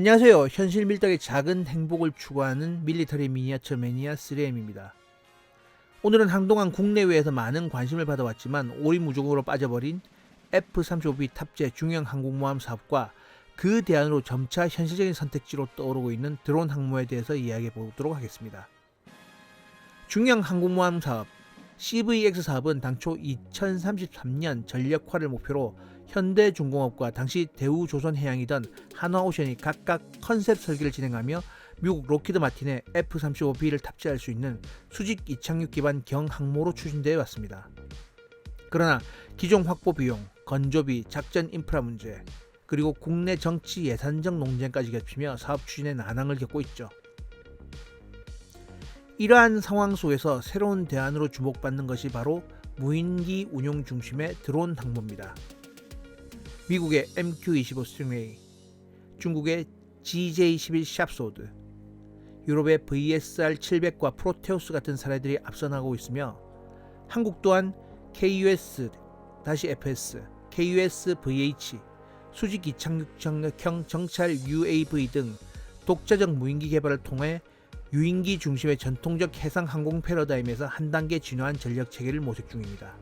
안녕하세요. 현실 밀당의 작은 행복을 추구하는 밀리터리 미니어처 매니아 3M입니다. 오늘은 한동안 국내외에서 많은 관심을 받아왔지만 오리무중으로 빠져버린 F-35B 탑재 중형 항공모함 사업과 그 대안으로 점차 현실적인 선택지로 떠오르고 있는 드론 항모에 대해서 이야기해 보도록 하겠습니다. 중형 항공모함 사업 CVX 사업은 당초 2033년 전력화를 목표로 현대중공업과 당시 대우조선해양이던 한화오션이 각각 컨셉 설계를 진행하며 미국 로키드 마틴의 F-35B를 탑재할 수 있는 수직 이착륙 기반 경항모로 추진되어 왔습니다. 그러나 기종 확보 비용, 건조비, 작전 인프라 문제, 그리고 국내 정치 예산적 논쟁까지 겹치며 사업 추진에 난항을 겪고 있죠. 이러한 상황 속에서 새로운 대안으로 주목받는 것이 바로 무인기 운용 중심의 드론 항모입니다. 미국의 MQ-25 스팅레이, 중국의 GJ-11 샵소드, 유럽의 VSR-700과 프로테우스 같은 사례들이 앞서나가고 있으며 한국 또한 KUS-FS, KUS-VH, 수직 이착륙형 정찰 UAV 등 독자적 무인기 개발을 통해 유인기 중심의 전통적 해상 항공 패러다임에서 한 단계 진화한 전력 체계를 모색 중입니다.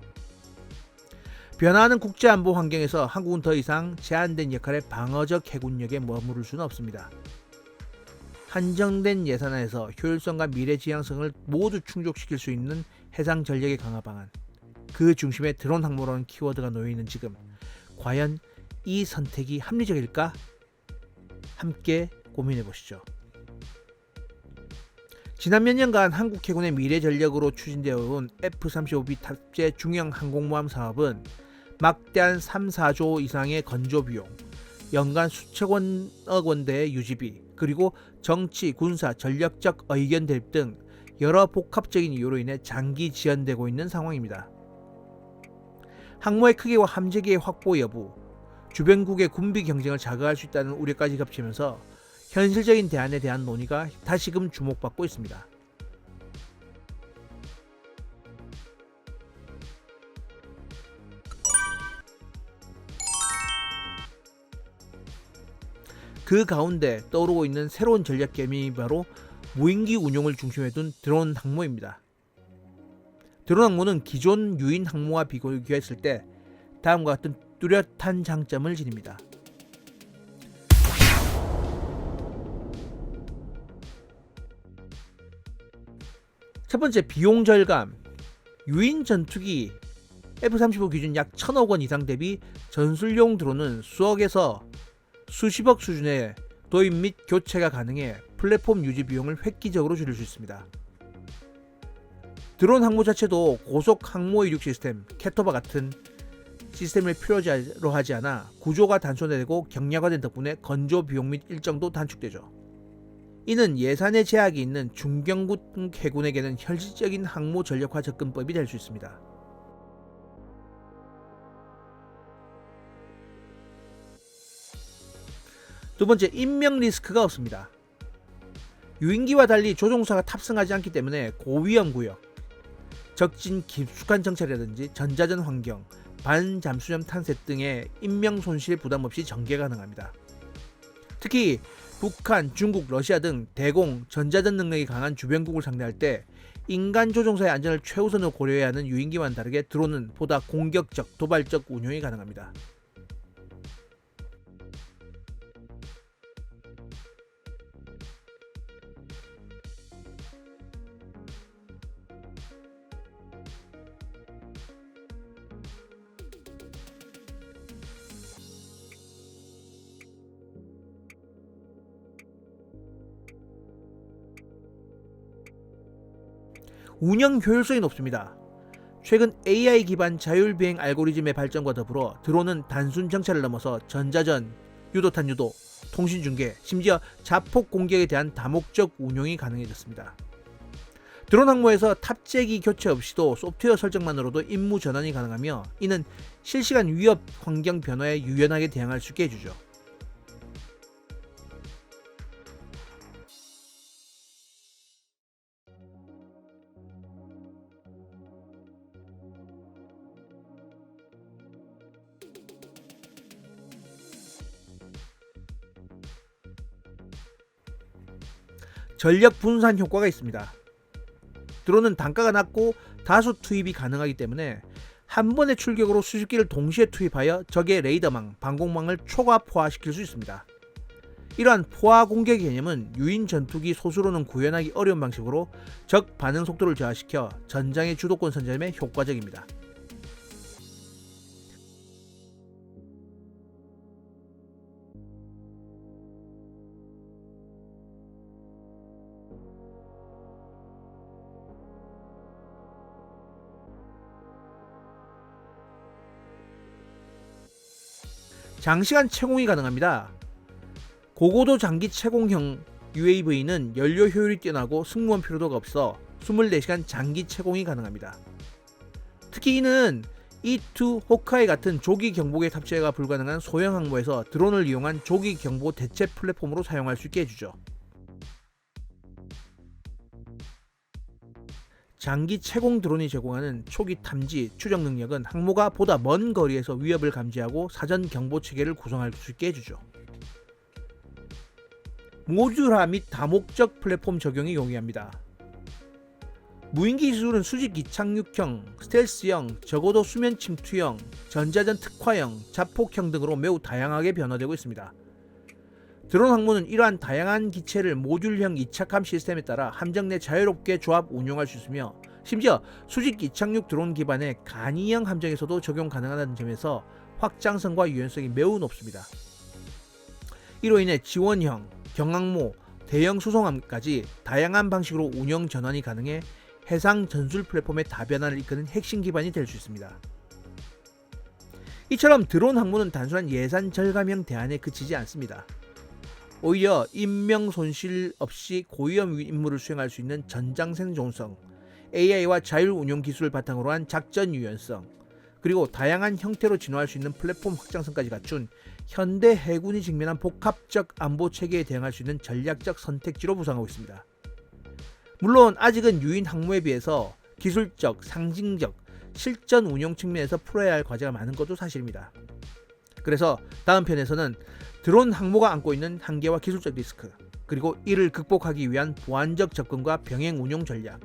변화하는 국제 안보 환경에서 한국은 더 이상 제한된 역할의 방어적 해군력에 머무를 수는 없습니다. 한정된 예산안에서 효율성과 미래 지향성을 모두 충족시킬 수 있는 해상 전력의 강화 방안, 그 중심에 드론 항모라는 키워드가 놓여 있는 지금, 과연 이 선택이 합리적일까? 함께 고민해 보시죠. 지난 몇 년간 한국 해군의 미래 전력으로 추진되어 온 F-35B 탑재 중형 항공모함 사업은 막대한 3, 4조 이상의 건조 비용, 연간 수천억 원대의 유지비, 그리고 정치, 군사, 전력적 의견 대립 등 여러 복합적인 이유로 인해 장기 지연되고 있는 상황입니다. 항모의 크기와 함재기의 확보 여부, 주변국의 군비 경쟁을 자극할 수 있다는 우려까지 겹치면서 현실적인 대안에 대한 논의가 다시금 주목받고 있습니다. 그 가운데 떠오르고 있는 새로운 전략 개념이 바로 무인기 운용을 중심에 둔 드론 항모입니다. 드론 항모는 기존 유인 항모와 비교했을 때 다음과 같은 뚜렷한 장점을 지닙니다. 첫 번째 비용 절감. 유인 전투기 F-35 기준 약 1,000억 원 이상 대비 전술용 드론은 수억에서 수십억 수준의 도입 및 교체가 가능해 플랫폼 유지 비용을 획기적으로 줄일 수 있습니다. 드론 항모 자체도 고속 항모 이륙 시스템 캐터바 같은 시스템을 필요로 하지 않아 구조가 단순화되고 경량화된 덕분에 건조 비용 및 일정도 단축되죠. 이는 예산의 제약이 있는 중경군 해군에게는 현실적인 항모 전력화 접근법이 될 수 있습니다. 두 번째, 인명 리스크가 없습니다. 유인기와 달리 조종사가 탑승하지 않기 때문에 고위험 구역, 적진 깊숙한 정찰이라든지 전자전 환경, 반잠수정 탄색 등의 인명 손실 부담 없이 전개 가능합니다. 특히 북한, 중국, 러시아 등 대공, 전자전 능력이 강한 주변국을 상대할 때 인간 조종사의 안전을 최우선으로 고려해야 하는 유인기와는 다르게 드론은 보다 공격적, 도발적 운용이 가능합니다. 운영 효율성이 높습니다. 최근 AI 기반 자율비행 알고리즘의 발전과 더불어 드론은 단순 정찰을 넘어서 전자전, 유도탄 유도, 통신 중계, 심지어 자폭 공격에 대한 다목적 운용이 가능해졌습니다. 드론 항모에서 탑재기 교체 없이도 소프트웨어 설정만으로도 임무 전환이 가능하며 이는 실시간 위협 환경 변화에 유연하게 대응할 수 있게 해주죠. 전력 분산 효과가 있습니다. 드론은 단가가 낮고 다수 투입이 가능하기 때문에 한 번의 출격으로 수십 기를 동시에 투입하여 적의 레이더망, 방공망을 초과 포화시킬 수 있습니다. 이러한 포화 공격 개념은 유인 전투기 소수로는 구현하기 어려운 방식으로 적 반응 속도를 저하시켜 전장의 주도권 선점에 효과적입니다. 장시간 채공이 가능합니다. 고고도 장기 채공형 UAV는 연료 효율이 뛰어나고 승무원 필요도가 없어 24시간 장기 채공이 가능합니다. 특히 이는 E2 호카이 같은 조기 경보기 탑재가 불가능한 소형 항모에서 드론을 이용한 조기 경보 대체 플랫폼으로 사용할 수 있게 해주죠. 장기 채공 드론이 제공하는 초기 탐지, 추적 능력은 항모가 보다 먼 거리에서 위협을 감지하고 사전 경보 체계를 구성할 수 있게 해주죠. 모듈화 및 다목적 플랫폼 적용이 용이합니다. 무인기 기술은 수직 이착륙형, 스텔스형, 적어도 수면 침투형, 전자전 특화형, 자폭형 등으로 매우 다양하게 변화되고 있습니다. 드론 항모는 이러한 다양한 기체를 모듈형 이착함 시스템에 따라 함정 내 자유롭게 조합 운용할 수 있으며 심지어 수직 이착륙 드론 기반의 간이형 함정에서도 적용 가능하다는 점에서 확장성과 유연성이 매우 높습니다. 이로 인해 지원형, 경항모, 대형 수송함까지 다양한 방식으로 운영 전환이 가능해 해상 전술 플랫폼의 다변화를 이끄는 핵심 기반이 될 수 있습니다. 이처럼 드론 항모는 단순한 예산 절감형 대안에 그치지 않습니다. 오히려 인명 손실 없이 고위험 임무를 수행할 수 있는 전장 생존성, AI와 자율 운용 기술을 바탕으로 한 작전 유연성, 그리고 다양한 형태로 진화할 수 있는 플랫폼 확장성까지 갖춘 현대 해군이 직면한 복합적 안보 체계에 대응할 수 있는 전략적 선택지로 부상하고 있습니다. 물론 아직은 유인 항모에 비해서 기술적, 상징적, 실전 운용 측면에서 풀어야 할 과제가 많은 것도 사실입니다. 그래서 다음 편에서는 드론 항모가 안고 있는 한계와 기술적 리스크, 그리고 이를 극복하기 위한 보안적 접근과 병행 운용 전략,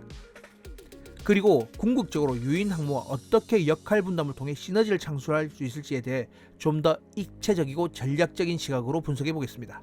그리고 궁극적으로 유인 항모와 어떻게 역할 분담을 통해 시너지를 창출할 수 있을지에 대해 좀 더 입체적이고 전략적인 시각으로 분석해 보겠습니다.